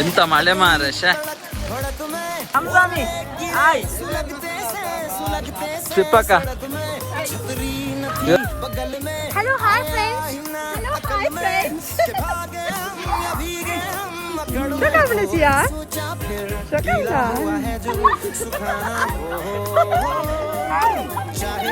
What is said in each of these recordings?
ಎಂತ ಮಳೆ ಮಾರ ಶೇ? ಹಂಸಾಮಿ ಆಯ್. ಸಿಪ್ಪಕ್ಕ hello hi friends hello hi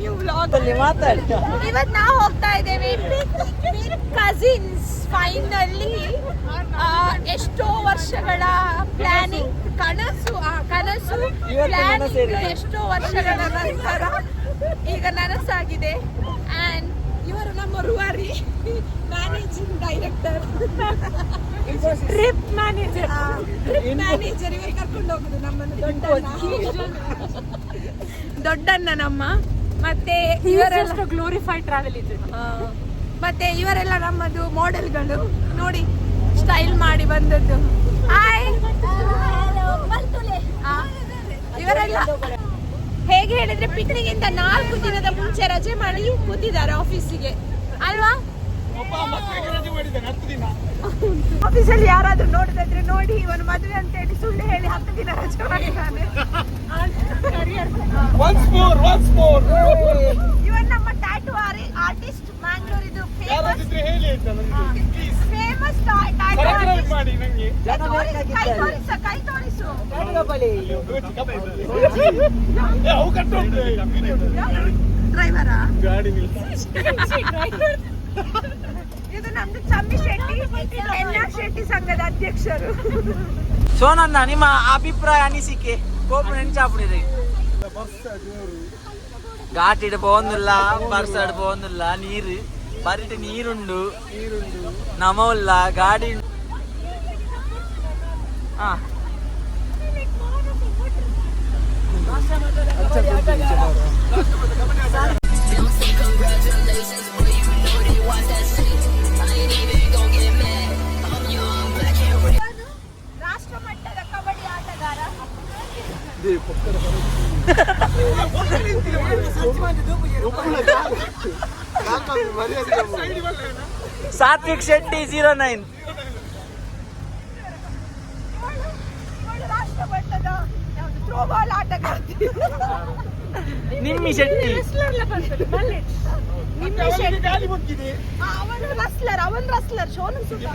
new vlog ಮಾತಾಡ್ತಾ ಇವತ್ತು ನಾವು ಹೋಗ್ತಾ ಇದ್ದೇವೆ. ಕಸಿನ್ಸ್ ಫೈನಲ್ಲಿ ಎಷ್ಟೋ ವರ್ಷಗಳ ಪ್ಲಾನಿಂಗ್ ಕನಸು ಆ ಕನಸು ಪ್ಲಾನಿಂಗ್. ಎಷ್ಟೋ ವರ್ಷಗಳ ನಂತರ ಈಗ ನನಸಾಗಿದೆ. ಆ್ಯಂಡ್ ಇವರು ನಮ್ಮ ರುವಾರಿ managing director trip manager trip manager ಇವರು ಕರ್ಕೊಂಡು ಹೋಗುದು ನಮ್ಮನ್ನು. ದೊಡ್ಡ ದೊಡ್ಡಣ್ಣ ನಮ್ಮ ಮತ್ತೆ ಇವರೆಲ್ಲ ಗ್ಲೋರಿಫೈಡ್ ಟ್ರಾವೆಲ್ ಇದೆ ಮತ್ತೆ ಇವರೆಲ್ಲ ನಮ್ಮದು ಮಾಡೆಲ್ಗಳು ನೋಡಿ ಸ್ಟೈಲ್ ಮಾಡಿ ಬಂದದ್ದು. ಹಾಯ್ ಇವರೆಲ್ಲ ಹೇಗೆ ಹೇಳಿದ್ರೆ ಪಿಕ್ನಿಕ್ ಇಂದ ನಾಲ್ಕು ದಿನದ ಮುಂಚೆ ರಜೆ ಮಾಡಿ ಕೂತಿದ್ದಾರೆ ಆಫೀಸಿಗೆ ಅಲ್ವಾ? ಆಫೀಸಲ್ಲಿ ಯಾರಾದ್ರೂ ನೋಡಿದ್ರೆ ನೋಡಿ ಇವನು ಮದುವೆ ಅಂತ ಹೇಳಿ ಸುಳ್ಳು ಹೇಳಿ ಹತ್ತು ದಿನ ರಜೆ ಮಾಡಿದ್ದಾನೆ ಇವನ್ ನಮ್ಮ ಟ್ಯಾಟು ಆರ್ಟಿಸ್ಟ್ ಮ್ಯಾಂಗ್ಳೂರಿದು ಫೇಮಸ್ ಫೇಮಸ್ ಕೈ ಗಾಡಿ ಕೈ ತೋರಿಸು ಡ್ರೈವರಾ? ಇದು ನಮ್ದು ಚಮ್ಮಿ ಶೆಟ್ಟಿ ಎನ್ಆರ್ ಶೆಟ್ಟಿ ಸಂಘದ ಅಧ್ಯಕ್ಷರು. ಸೋನಣ್ಣ ನಿಮ್ಮ ಅಭಿಪ್ರಾಯ ಅನಿಸಿಕೆ? ಕೋಪ ಇಡ ಘಾಟಿಡ್ പോകുന്നില്ല ಬರ್ಸಾಡ್ പോകുന്നില്ല ನೀರು. ಬರಿಟ್ ನೀರುಂಡು. ನಮವಲ್ಲ ಗಾಡಿ ಹಾ. ಸಾತ್ವಿಕ್ ಶೆಟ್ಟಿ ಜೀರೋ ನೈನ್ ಇವಳು ರಾಷ್ಟ್ರ ಮಟ್ಟದ ಯಾವುದು ಥ್ರೋಬಾಲ್ ಆಟಗಾರ್ತಿ ನಿಮ್ಮಿ ಶೆಟ್ಟಿ ನಿಮ್ಮೆ ಶೆಟ್ಟಿ ಆ, ಅವನು ರಸ್ಲರ್ ಅವನ್ ರಸ್ಲರ್ ಶೋನು ಸುತ್ತ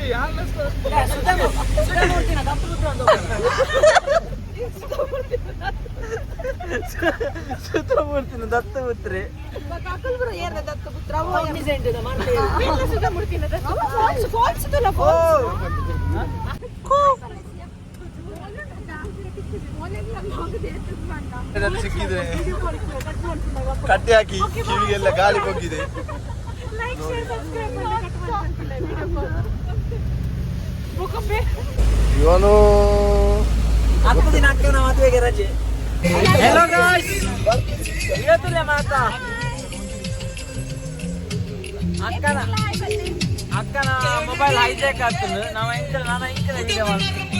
ಸುತ್ತಮೂರ್ತಿನ ದತ್ತಪುತ್ರಿ. ಸಿಕ್ಕಿದ್ರೆ ಕಟ್ಟಿ ಹಾಕಿ ಕಿವಿಗೆಲ್ಲ ಗಾಳಿ ಹೋಗಿದೆ ಇವನು ಹತ್ತು ದಿನ ಅಕ್ಕನ ಮದುವೆಗೆ ರಜೆ ಹೆಲೋ ಗಾಯ್ಸ್ ಇವತ್ತಲ್ಲೇ ಮಾತಾ ಅಕ್ಕನ ಅಕ್ಕನ ಮೊಬೈಲ್ ಹೈಜಾಕ್ ಆಗ್ತದೆ ನಾವು ಇಂಕಲ್ ನಾನು ಇಂಕಲ್ ವಿಡಿಯೋ ಮಾಡ್ತೀನಿ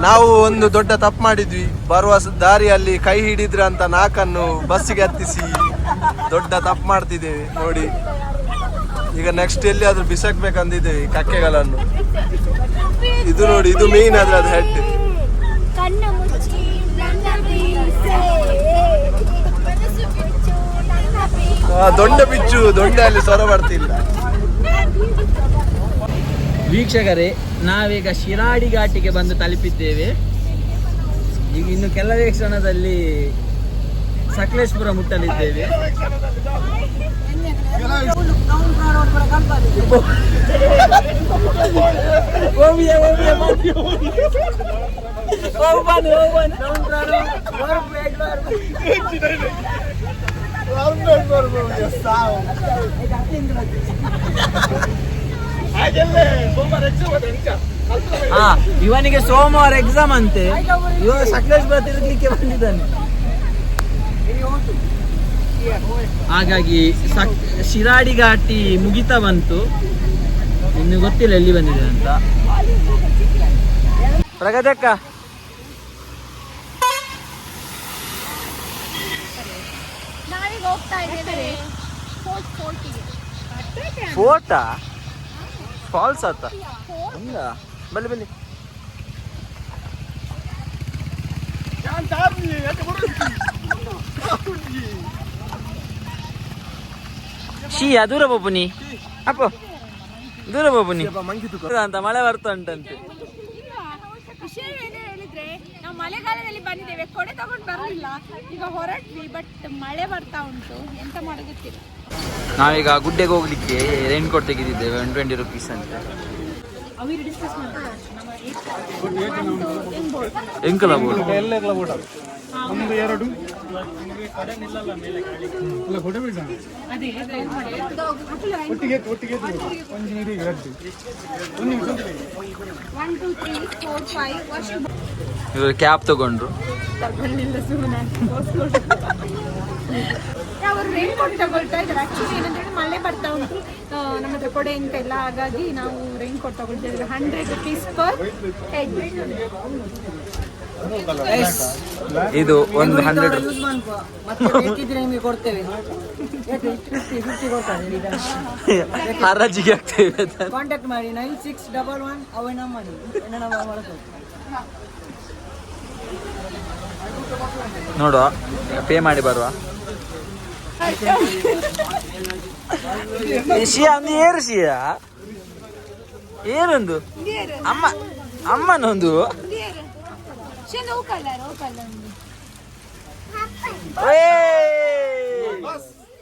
ನಾವು ಒಂದು ದೊಡ್ಡ ತಪ್ಪು ಮಾಡಿದ್ವಿ. ಬರುವ ಸ- ದಾರಿಯಲ್ಲಿ ಕೈ ಹಿಡಿದ್ರೆ ಅಂತ ನಾಕನ್ನು ಬಸ್ಸಿಗೆ ಹತ್ತಿಸಿ ದೊಡ್ಡ ತಪ್ಪು ಮಾಡ್ತಿದ್ದೇವೆ ನೋಡಿ. ಈಗ ನೆಕ್ಸ್ಟ್ ಎಲ್ಲಿಯಾದ್ರೂ ಬಿಸಾಕ್ಬೇಕಂದಿದ್ದೇವೆ ಈ ಕಕ್ಕೆಗಳನ್ನು. ಇದು ನೋಡಿ ಇದು ಮೇನ್ ಅದು ಹೆಡ್ ದೊಡ್ಡ ಬಿಚ್ಚು ದೊಡ್ಡ ಅಲ್ಲಿ ಸ್ವರ ಬರ್ತಿಲ್ಲ ವೀಕ್ಷಕರೇ ನಾವೀಗ ಶಿರಾಡಿ ಘಾಟಿಗೆ ಬಂದು ತಲುಪಿದ್ದೇವೆ. ಈಗ ಇನ್ನು ಕೆಲವೇ ಕ್ಷಣದಲ್ಲಿ ಸಕಲೇಶ್ಪುರ ಮುಟ್ಟಲಿದ್ದೇವೆ. ಹಾ ಇವನಿಗೆ ಸೋಮವಾರ ಎಕ್ಸಾಮ್ ಅಂತೆ. ಇವ ಸಕಲೇಶ್ಪುರ ತಿರುಗ್ಲಿಕ್ಕೆ ಬಂದಿದ್ದಾನೆ. ಹಾಗಾಗಿ ಸಕ್ ಶಿರಾಡಿ ಘಾಟಿ ಮುಗಿತಾ ಬಂತು. ಇನ್ನು ಗೊತ್ತಿಲ್ಲ ಎಲ್ಲಿ ಬಂದಿದೆ ಅಂತ. ಪ್ರಗತಕ್ಕ ಫೋಟಾ ಫಾಲ್ಸ್ ಆತ ಹಂಗ ಬಲ್ಲಿ ಬಲ್ಲಿ ಶೀ ದೂರ ಬೊಬ್ಬುನಿ ಅಪ್ಪ ದೂರ ಬೊಬ್ಬುನಿ ಅಂತ ಮಳೆ ಬರ್ತಾ ಉಂಟಂತೆ ಮಳೆಗಾಲದಲ್ಲಿ ಬಂದಿದ್ದೇವೆ. ಕೊಡೆ ತಗೊಂಡು ಬರಲಿಲ್ಲ. ಈಗ ಹೊರಟ್ವಿ ಬಟ್ ಮಳೆ ಬರ್ತಾ ಉಂಟು. ಎಂತ ಮಾಡೋದಿತ್ತಿಲ್ಲ ನಾವೀಗ ಗುಡ್ಡೆಗೆ ಹೋಗ್ಲಿಕ್ಕೆ ರೈನ್ ಕೋಟ್ ತೆಗೆದಿದ್ದೇವೆ ಒನ್ ಟ್ವೆಂಟಿ ರುಪೀಸ್ ಅಂತ. ಎಂಕಲ ಬೋರ್ಡ್. ಒಂದು ಎರಡು ಒಟ್ಟಿಗೆ ಒಟ್ಟಿಗೆ ಒಂದು ಒಂದು ನಿಮಿಷ ಇವರು ಕ್ಯಾಬ್ ತಗೊಂಡ್ರು. ಸುಮ್ಮನೆ ಅವರು ರೈನ್ ಕೋಟ್ ತಗೊಳ್ತಾ ಇದ್ದಾರೆ. ಆಕ್ಚುಲಿ ಏನಂದ್ರೆ ಮಳೆ ಬರ್ತಾ ಉಂಟು. ನಮ್ಮ ಹತ್ರ ಕೊಡೆ ಅಂತ ಹಾಗಾಗಿ ನಾವು ರೈನ್ ಕೋಟ್ ತಗೊಳ್ತಾ ಇದ್ದೀವಿ. ಹಂಡ್ರೆಡ್ ರುಪೀಸ್ ಪರ್ ಹೆಡ್ ಇದು ಒಂದು ಹಂಡ್ರೆಡ್ ಹರಾಜಿಗೆ ಆಗ್ತೇವೆ. ಕಾಂಟ್ಯಾಕ್ಟ್ ಮಾಡಿ ನೈನ್ ಸಿಕ್ಸ್ ಡಬಲ್ ಒನ್ ಅವೆ ಮಾಡ್ಕೊಳ್ಳಿ ನೋಡುವ ಪೇ ಮಾಡಿ ಬರುವ. ಶಿಯಾ ಒಂದು ಏರು ಶಿಯಾ? ಏನೊಂದು? ಅಮ್ಮ ಅಮ್ಮನೊಂದು? ಚೆಂದ ಓ ಕಲರ್ ಓ ಕಲರ್ ಏಯ್!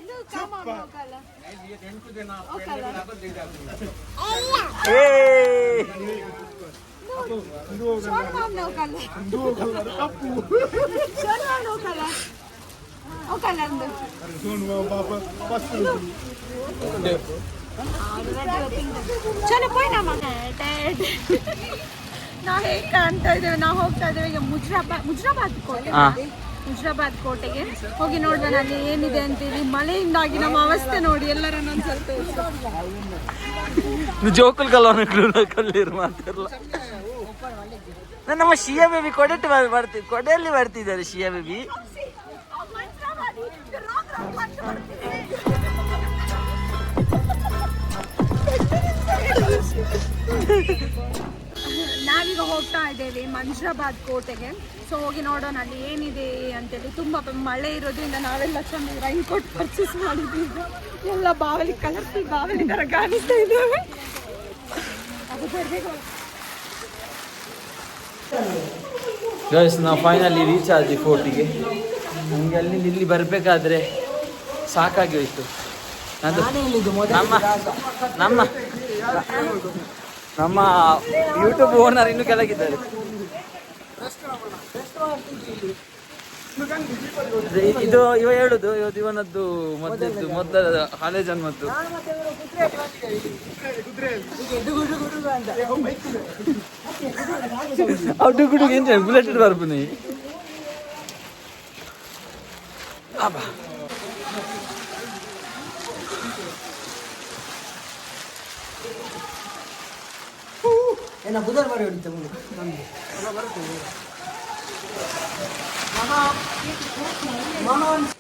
ಇದು ಕಾಮನ್ ಓ ಕಲರ್ ಓ ಕಲರ್ ಏಯ್! ಶೋನ್ ಮಾಮ್ ನೋ ಕಲರ್ ಶೋನ್ ಮಾಮ್ ನೋ ಕಲರ್ ಓ ಕಲರ್ ಅಂದು ಚಲೋ ಪೋಯ್ ನಮ್ಮ ನಾವು ಹೇಗೆ ಕಾಣ್ತಾ ಇದ್ದೇವೆ ನಾವು ಹೋಗ್ತಾ ಇದ್ದೇವೆ ಈಗ ಮುಜ್ರಾಬಾದ್ ಮುಜ್ರಾಬಾದ್ ಕೋಟೆ ಹಾ. ಮುಜ್ರಾಬಾದ್ ಕೋಟೆಗೆ ಹೋಗಿ ನೋಡೋಣ ಅಲ್ಲಿ ಏನಿದೆ ಅಂತೀವಿ ಮಳೆಯಿಂದಾಗಿ ನಮ್ಮ ಅವಸ್ಥೆ ನೋಡಿ ಎಲ್ಲರನ್ನು ಒಂದು ಸ್ವಲ್ಪ ಜೋಕುಲ್ ಕಲವನ ಕಲ್ಲಿರು ಮಾತಾಡಲ್ಲ ನಾನ್ ನಮ್ಮ ಶಿಯಾ ಬೇಬಿ ಕೊಡೆ ಬರ್ತೀವಿ ಕೊಡೆಯಲ್ಲಿ ಬರ್ತಿದ್ದಾರೆ ಶಿಯಾ ಬೇಬಿ. ನಾವೀಗ ಹೋಗ್ತಾ ಇದ್ದೇವೆ ಮಂಜ್ರಾಬಾದ್ ಕೋಟೆಗೆ. ಸೊ ಹೋಗಿ ನೋಡೋಣ ಅಲ್ಲಿ ಏನಿದೆ ಅಂತೇಳಿ. ತುಂಬ ಮಳೆ ಇರೋದ್ರಿಂದ ನಾವೆಲ್ಲ ಚೆನ್ನಾಗಿ ರೈನ್ ಕೋಟ್ ಪರ್ಚೇಸ್ ಮಾಡಿದ್ವಿ ಎಲ್ಲ ಬಾವಲಿ ಕಲರ್ಫುಲ್ ಬಾವಲಿ ಥರ ಕಾಣಿಸ್ತಾ ಇದ್ದೇವೆ ಅದು ಬರ್ಬೇಕು ಗೈಸ್ ನಾವು ಫೈನಲಿ ರೀಚ್ ಆದ್ವಿ ಫೋರ್ಟಿಗೆ ನಮಗೆ ಅಲ್ಲಿ ಇಲ್ಲಿ ಬರಬೇಕಾದ್ರೆ ಸಾಕಾಗಿ ಹೋಯ್ತು. ನಮ್ಮ ನಮ್ಮ ನಮ್ಮ ಯೂಟ್ಯೂಬ್ ಓನರ್ ಇನ್ನು ಕೆಳಗಿದ್ದಾರೆ. ಇದು- ಇವ ಹೇಳುದು, ಇವತ್ತು ಇವನದ್ದು ಮೊದಲದ್ದು, ಮೊದಲ ಹಳೆ ಜನ್ಮದ್ದು. ಅವು ಗುಡುಗೆ ಬುಲೆಟ್ ಬರ್ಬನಿ ಏನ ಬುಧವಾರ ಬಾರಿ ಹೊಡಿತ ನಮ್ಗೆ ಮಾಮ ಒಂದು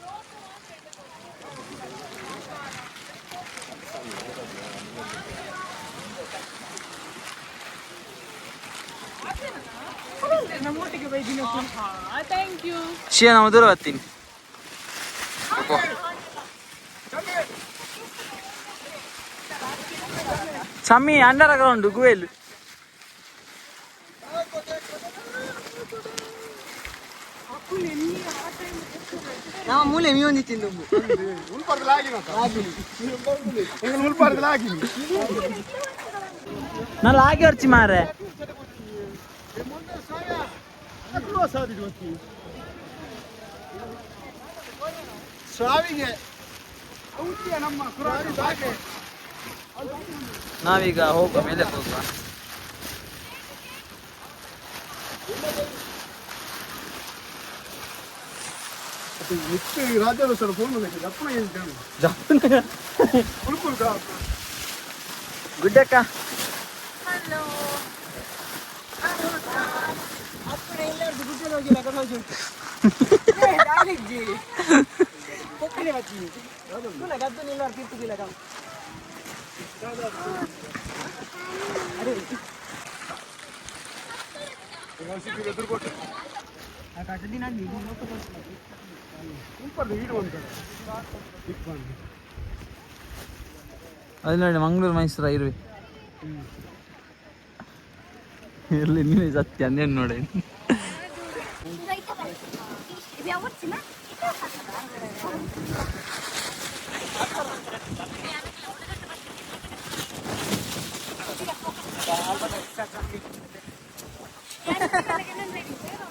ಶಿಯ ನಾವು ದೂರ ಬರ್ತೀನಿ ಸಮ್ಮಿ ಅಂಡರ್ ಗ್ರೌಂಡ್ ಗುವೆಲ್ ನಾವು ಮೂಲೆ ಮೂಲೆ ಮೀವೊಂದಿ ತಿಂದು ಎಂಗಲ್ ಮುಲ್ಪಾರ್ದಲ ಆಗಿನಿ ನಾನು ಹಾಗೆ ಹೊರ್ಚಿ ಮಾರೆ ಸಾವಿಗೆ ಔಷಧಿಯ ನಮ್ಮ ಕುರಾರಿ ಸಾಕೆ ನಾವೀಗ ಹೋಗುವ ಮೇಲೆ ಹೋಗುವ. ಅದು ಎಷ್ಟು ರಾಜ್ಯೋತ್ಸವ ಫೋನ್ ಬಂದೈತೆ ದಪ್ಪನ ಏನು ಕಾಣು ಉಳ್ಕುಲ್ ಕಾ ಗುಡ್ಡಕ್ಕ ಗದ್ದು ಅದು ನೋಡಿ ಮಂಗಳೂರು ಮೈಸೂರ ಇರುವೆ ಇರ್ಲಿ ನೀವೇ ಸತ್ಯ ಅಂದೇನು ನೋಡಿ.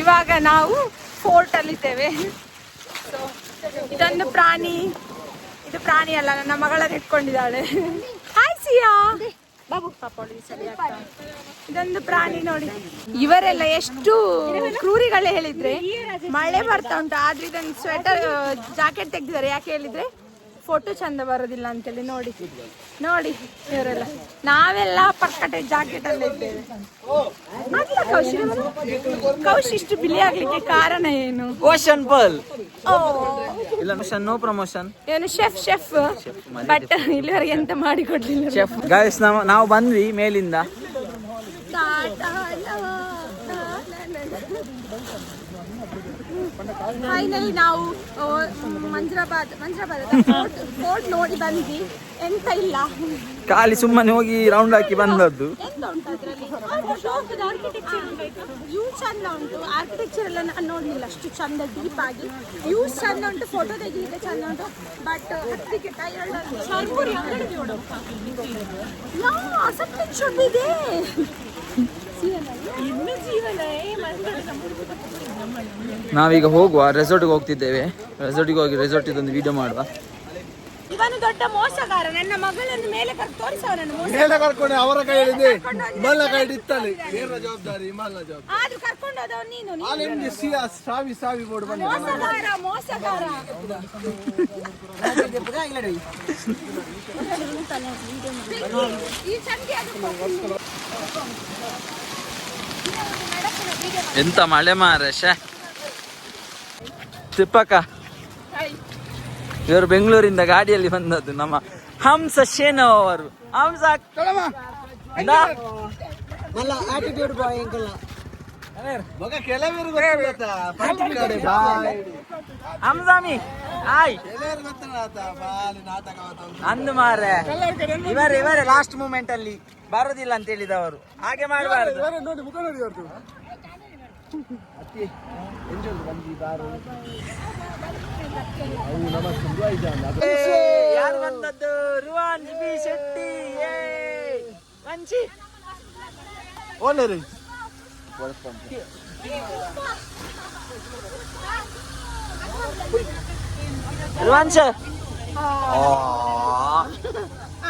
ಇವಾಗ ನಾವು ಫೋರ್ಟ್ ಅಲ್ಲಿದ್ದೇವೆ ಇದ್ದೇವೆ. ಇದೊಂದು ಪ್ರಾಣಿ. ಇದು ಪ್ರಾಣಿ ಅಲ್ಲ, ನನ್ನ ಮಗಳ ಇಟ್ಕೊಂಡಿದ್ದಾಳೆ. ಹಾಯ್ ಸಿಯಾ ಬಾಬು ಇದೊಂದು ಪ್ರಾಣಿ ನೋಡಿ. ಇವರೆಲ್ಲ ಎಷ್ಟು ಕ್ರೂರಿಗಳೇ ಹೇಳಿದ್ರೆ ಮಳೆ ಬರ್ತಾ ಉಂಟು. ಆದ್ರೆ ಇದೊಂದು ಸ್ವೆಟರ್ ಜಾಕೆಟ್ ತೆಗ್ದಿದ್ದಾರೆ. ಯಾಕೆ ಹೇಳಿದ್ರೆ ಫೋಟೋ ಚಂದ ಬರೋದಿಲ್ಲ ಅಂತೇಳಿ ನೋಡಿ. ನೋಡಿ ಇವರೆಲ್ಲ. ನಾವೆಲ್ಲ ಪಕ್ಕಟೆ ಜಾಕೆಟ್ ಅಲ್ಲಿ ಇದ್ದೇವೆ. ಅಲ್ಲ ಕೌಶಿ? ಕೌಶಿ ಇಷ್ಟು ಬಿಳಿ ಆಗ್ಲಿಕ್ಕೆ ಕಾರಣ ಏನು? ಓಷನ್ ಬಲ್ ಇಲ್ಲ ನೋ ಪ್ರಮೋಷನ್ ಏನು ಶೆಫ್ ಶೆಫ್ ಬಟ್ ಇಲ್ಲಿವರೆಗೆ ಎಂತ ಮಾಡಿ ಕೊಡ್ಲಿಲ್ಲ ಶೆಫ್ ಗಾಯ್ಸ್ ನಾವು ನಾವು ಬಂದ್ವಿ ಮೇಲಿಂದ. ಫೈನಲಿ ನಾವು ಮಂಜ್ರಾಬಾದ್ ಮಂಜ್ರಾಬಾದ್ ಫೋರ್ಟ್ ಫೋರ್ಟ್ ನೋಡಿ ಬಂದ್ವಿ. ಎಂತ ಇಲ್ಲ. ಖಾಲಿ ಸುಮ್ಮನೆ ಹೋಗಿ ರೌಂಡ್ ಹಾಕಿ ಬಂದದ್ದು. ಎಂತ ಉಂಟು ಅದ್ರಲ್ಲಿ? ವ್ಯೂ ಚಂದ ಉಂಟು. ಆರ್ಕಿಟೆಕ್ಚರ್ ಎಲ್ಲ ನಾನು ನೋಡಲಿಲ್ಲ ಅಷ್ಟು ಚಂದ ಡೀಪ್ ಆಗಿ. ವ್ಯೂಸ್ ಚಂದ ಉಂಟು ಫೋಟೋ ತೆಗಿಲಿಕ್ಕೆ ಚಂದ ಉಂಟು. ಬಟ್ ಹತ್ತಿಗೆ ಟೈರ್ಡ್ ಅಂಗಡಿಗೆ ಸತ್ಯ ಇದೆ. ನಾವೀಗ ಹೋಗುವ ರೆಸಾರ್ಟ್ಗೆ ಹೋಗ್ತಿದ್ದೇವೆ. ರೆಸಾರ್ಟ್ಗೆ ಹೋಗಿ ರೆಸಾರ್ಟ್ ಇದೊಂದು ವಿಡಿಯೋ ಮಾಡುವ. ಇವನು ದೊಡ್ಡ ಮೋಸಗಾರ ನನ್ನ ಮಗಳನ್ನು ಮೇಲೆ ಕರ್ದು ತೋರಿಸವನನ್ನು ಮೋಸ ಮೇಲೆ ಕರ್ಕೊಂಡು ಅವರ ಕೈಯಲ್ಲಿ ಮಲ್ಲ ಕೈ ಇತ್ತಲ್ಲಿ ನೇರ ಜವಾಬ್ದಾರಿ ಹಿಮಾಲಯ ಜವಾಬ್ದಾರಿ. ಆದ್ರೂ ಕರ್ಕೊಂಡು ಹೋದವ ನೀನು ನೀನು. ಆಲೆಂದು ಸಿಯಾ ಸಾವಿ ಸಾವಿ ಬೋರ್ಡ್ ಬಂದ ಮೋಸಗಾರ ಮೋಸಗಾರ. ಈ ಸಂಖ್ಯೆ ಅದು ಎಂತ ಮಳೆ ಮಾರ ತಿಪ್ಪಕ್ಕ. ಇವರು ಬೆಂಗಳೂರಿಂದ ಗಾಡಿಯಲ್ಲಿ ಬಂದದ್ದು ನಮ್ಮ ಹಂಸ ಶೇನೋ ಅವರು. ಹಂಸ. ಹಂಸಾಮಿ ಆಯ್. ಅಂದು ಮಾರೆ. ಇವರೇ ಇವರೇ ಲಾಸ್ಟ್ ಮೂಮೆಂಟ್ ಅಲ್ಲಿ. ಬರೋದಿಲ್ಲ ಅಂತ ಹೇಳಿದವರು ಹಾಗೆ ಮಾಡಬಾರ್ದು. ನೋಡಿ ಮುಖ ನೋಡಿ ಅವ್ರದ್ದು ಯಾರು ಬಂದದ್ದು? ರುವಾನ್ ಬಿ ಶೆಟ್ಟಿ. ಏ ಮಂಚಿ ಒಳ್ಳೆ ರೀ. ರುವಾಂಶ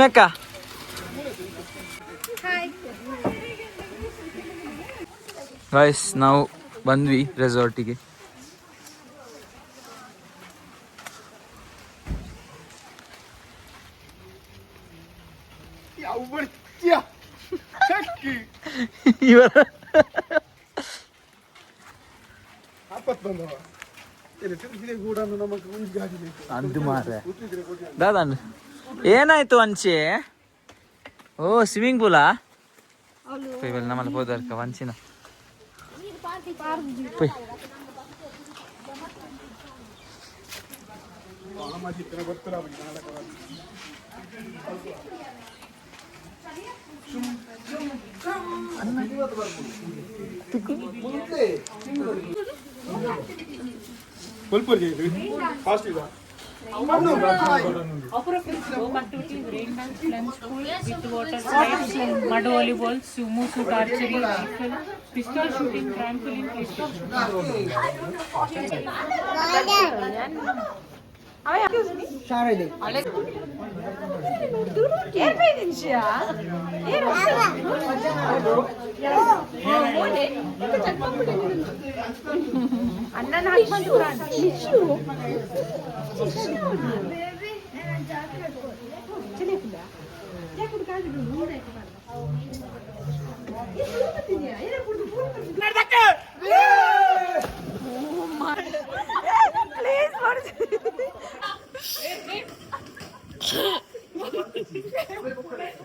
ನಿಮ್ಮಕ್ಕ ಗಾಯ್ಸ್ ನಾವು ಬಂದ್ವಿ ರೆಸಾರ್ಟಿಗೆ ಯಾವ ಬರ್ತೀಯ ಚಕ್ಕಿ ಇವರ ಆಪತ್ ಬಂದವ ಇಲ್ಲಿ ತಿರುಗಿದೆ ಕೂಡ ನಮಗೆ ಒಂದು ಗಾಡಿ ಬೇಕು ಅಂದು ಮಾರ್ರೆ ಕೂತಿದ್ರೆ ಕೊಡಿ ದಾದನ್ ಏನಾಯ್ತು ಅಂಚೆ? ಓ ಸ್ವಿಮ್ಮಿಂಗ್ ಪೂಲಾ ಇವೆಲ್ಲ ನಮ್ಮಲ್ಲಿ ಹೋದಾರ್ಕ ವಂಚಿನ ನಾಟಕ ಸ್ವಲ್ಪ ಫಾಸ್ಟ್ ಇದೆ mud volleyball, sumo shoot archery, rifle, pistol shooting, trampoline, pistol shooting. ಎರಡು ನಿಮಿಷ ಅಣ್ಣನ ಹಾಕೊಂಡು ಚೆನ್ನಾಗಿಲ್ಲ ಯಾಕೆ Please, what is it? 俺もこれ。